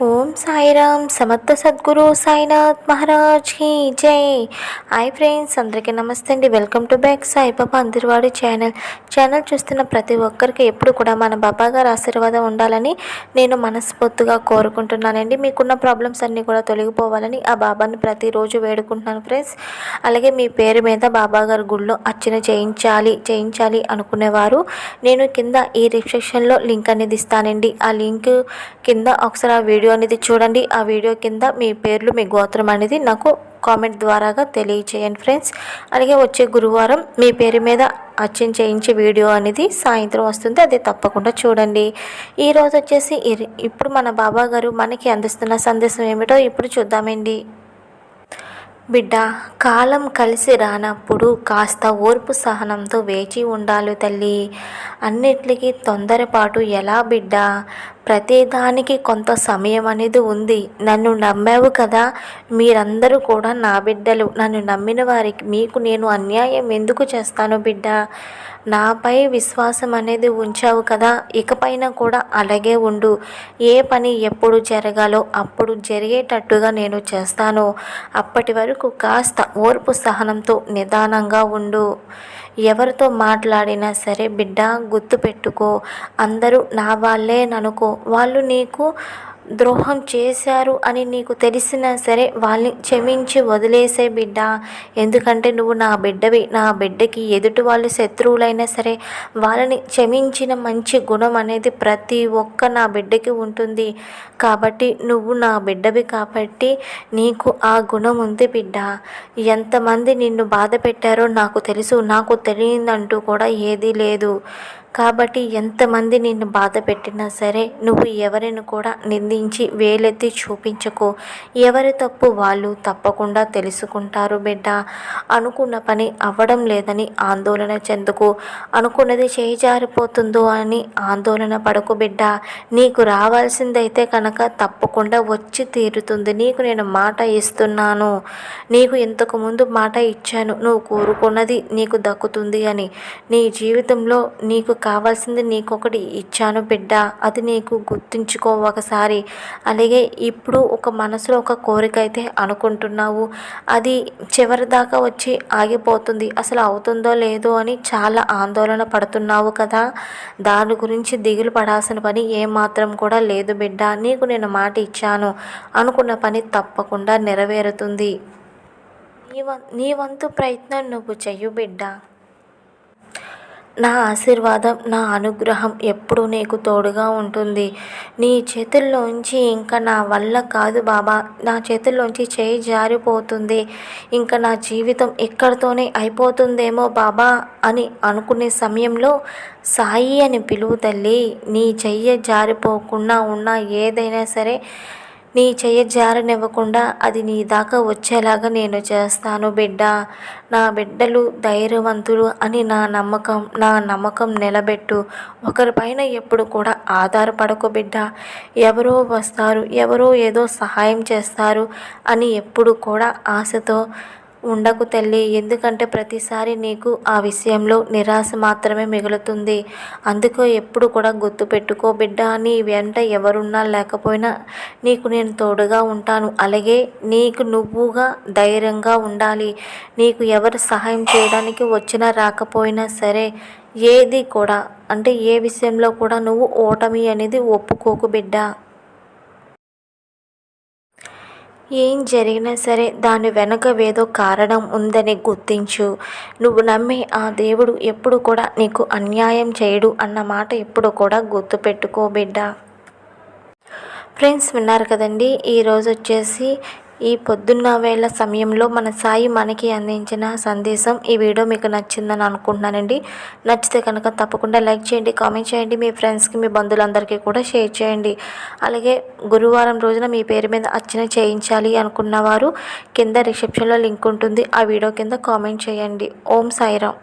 오 సాయిరామ్ సమర్థ సద్గురు సాయినాథ్ మహారాజ్ హీ జై. హాయ్ ఫ్రెండ్స్ అందరికీ నమస్తే అండి. వెల్కమ్ టు బ్యాక్ సాయిబాబా అందరివాడి ఛానల్. ఛానల్ చూస్తున్న ప్రతి ఒక్కరికి ఎప్పుడు కూడా మన బాబా గారు ఆశీర్వాదం ఉండాలని నేను మనస్ఫూర్తిగా కోరుకుంటున్నానండి. మీకున్న ప్రాబ్లమ్స్ అన్నీ కూడా తొలగిపోవాలని ఆ బాబాని ప్రతిరోజు వేడుకుంటున్నాను ఫ్రెండ్స్. అలాగే మీ పేరు మీద బాబా గారి గుళ్ళో అర్చన చేయించాలి చేయించాలి అనుకునేవారు. నేను కింద ఈ రిసెప్షన్లో లింక్ అనేది ఇస్తానండి. ఆ లింక్ కింద ఒకసారి ఆ వీడియో అనేది చూడండి ఆ వీడియో కింద మీ పేర్లు మీ గోత్రం అనేది నాకు కామెంట్ ద్వారాగా తెలియచేయండి ఫ్రెండ్స్. అలాగే వచ్చే గురువారం మీ పేరు మీద అచ్చం చేయించే వీడియో అనేది సాయంత్రం వస్తుంది అది తప్పకుండా చూడండి. ఈరోజు వచ్చేసి ఇప్పుడు మన బాబా గారు మనకి అందిస్తున్న సందేశం ఏమిటో ఇప్పుడు చూద్దామండి. బిడ్డ కాలం కలిసి రానప్పుడు కాస్త ఓర్పు సహనంతో వేచి ఉండాలి తల్లి. అన్నిటికీ తొందరపాటు ఎలా బిడ్డ? ప్రతిదానికి కొంత సమయం అనేది ఉంది. నన్ను నమ్మావు కదా. మీరందరూ కూడా నా బిడ్డలు. నన్ను నమ్మిన వారికి మీకు నేను అన్యాయం ఎందుకు చేస్తాను బిడ్డ? నాపై విశ్వాసం అనేది ఉంచావు కదా. ఇకపైన కూడా అలాగే ఉండు. ఏ పని ఎప్పుడు జరగాలో అప్పుడు జరిగేటట్టుగా నేను చేస్తాను. అప్పటి వరకు కాస్త ఓర్పు సహనంతో నిదానంగా ఉండు. ఎవరితో మాట్లాడినా సరే బిడ్డ గుర్తుపెట్టుకో. అందరూ నా వాళ్ళేననుకో వాళ్ళు నీకు ద్రోహం చేశారు అని నీకు తెలిసినా సరే వాళ్ళని క్షమించి వదిలేసే బిడ్డ. ఎందుకంటే నువ్వు నా బిడ్డవి నా బిడ్డకి ఎదుటి వాళ్ళు శత్రువులైనా సరే వాళ్ళని క్షమించిన మంచి గుణం అనేది ప్రతి ఒక్క నా బిడ్డకి ఉంటుంది. కాబట్టి నువ్వు నా బిడ్డవి కాబట్టి నీకు ఆ గుణం ఉంది బిడ్డ. ఎంతమంది నిన్ను బాధ పెట్టారో నాకు తెలుసు నాకు తెలియదంటూ కూడా ఏదీ లేదు. కాబట్టి ఎంతమంది నిన్ను బాధ పెట్టినా సరే నువ్వు ఎవరిని కూడా నిందించి వేలెత్తి చూపించకు. ఎవరి తప్పు వాళ్ళు తప్పకుండా తెలుసుకుంటారు బిడ్డ. అనుకున్న పని అవ్వడం లేదని ఆందోళన చెందుకు. అనుకున్నది చేయిజారిపోతుందో అని ఆందోళన పడకు బిడ్డ. నీకు రావాల్సిందైతే కనుక తప్పకుండా వచ్చి తీరుతుంది. నీకు నేను మాట ఇస్తున్నాను. నీకు ఇంతకుముందు మాట ఇచ్చాను. నువ్వు కోరుకున్నది నీకు దక్కుతుంది అని. నీ జీవితంలో నీకు కావాల్సింది నీకు ఒకటి ఇచ్చాను బిడ్డ. అది నీకు గుర్తుంచుకో ఒకసారి. అలాగే ఇప్పుడు ఒక మనసులో ఒక కోరిక అయితే అనుకుంటున్నావు. అది చివరి దాకా వచ్చి ఆగిపోతుంది. అసలు అవుతుందో లేదో అని చాలా ఆందోళన పడుతున్నావు కదా. దాని గురించి దిగులు పడాల్సిన పని ఏమాత్రం కూడా లేదు బిడ్డ. నీకు నేను మాట ఇచ్చాను. అనుకున్న పని తప్పకుండా నెరవేరుతుంది. నీ వం నీ వంతు ప్రయత్నం నువ్వు చెయ్యు బిడ్డ. నా ఆశీర్వాదం నా అనుగ్రహం ఎప్పుడూ నీకు తోడుగా ఉంటుంది. నీ చేతుల్లోంచి ఇంకా నా వల్ల కాదు బాబా. నా చేతుల్లోంచి చేయి జారిపోతుంది. ఇంకా నా జీవితం ఇక్కడితోనే అయిపోతుందేమో బాబా అని అనుకునే సమయంలో సాయి అని పిలువు తల్లి నీ చెయ్య జారిపోకుండా ఉన్న ఏదైనా సరే నీ చెయ్యి జారనివ్వకుండా అది నీ దాకా వచ్చేలాగా నేను చేస్తాను బిడ్డ. నా బిడ్డలు ధైర్యవంతులు అని నా నమ్మకం నా నమ్మకం నిలబెట్టు. ఒకరిపైన ఎప్పుడు కూడా ఆధారపడకు బిడ్డ. ఎవరో వస్తారు ఎవరో ఏదో సహాయం చేస్తారు అని ఎప్పుడు కూడా ఆశతో ఉండకు తల్లి ఎందుకంటే ప్రతిసారి నీకు ఆ విషయంలో నిరాశ మాత్రమే మిగులుతుంది. అందుకో ఎప్పుడు కూడా గుర్తు పెట్టుకో బిడ్డ నీ వెంట ఎవరున్నా లేకపోయినా నీకు నేను తోడుగా ఉంటాను. అలాగే నీకు నువ్వుగా ధైర్యంగా ఉండాలి. నీకు ఎవరు సహాయం చేయడానికి వచ్చినా రాకపోయినా సరే ఏది కూడా అంటే ఏ విషయంలో కూడా నువ్వు ఓటమి అనేది ఒప్పుకోకు బిడ్డ. ఏం జరిగినా సరే దాని వెనక ఏదో కారణం ఉందని గుర్తించు. నువ్వు నమ్మే ఆ దేవుడు ఎప్పుడు కూడా నీకు అన్యాయం చేయడు అన్న మాట ఎప్పుడు కూడా గుర్తుపెట్టుకో బిడ్డ. ఫ్రెండ్స్ విన్నారు కదండి ఈరోజు వచ్చేసి ఈ పొద్దున్న వేళ సమయంలో మన సాయి మనకి అందించిన సందేశం ఈ వీడియో మీకు నచ్చిందని అనుకుంటున్నానండి. నచ్చితే కనుక తప్పకుండా లైక్ చేయండి కామెంట్ చేయండి మీ ఫ్రెండ్స్కి మీ బంధువులందరికీ కూడా షేర్ చేయండి. అలాగే గురువారం రోజున మీ పేరు మీద అర్చన చేయించాలి అనుకున్న వారు కింద రిసెప్షన్లో లింక్ ఉంటుంది ఆ వీడియో కింద కామెంట్ చేయండి. ఓం సాయిరామ్.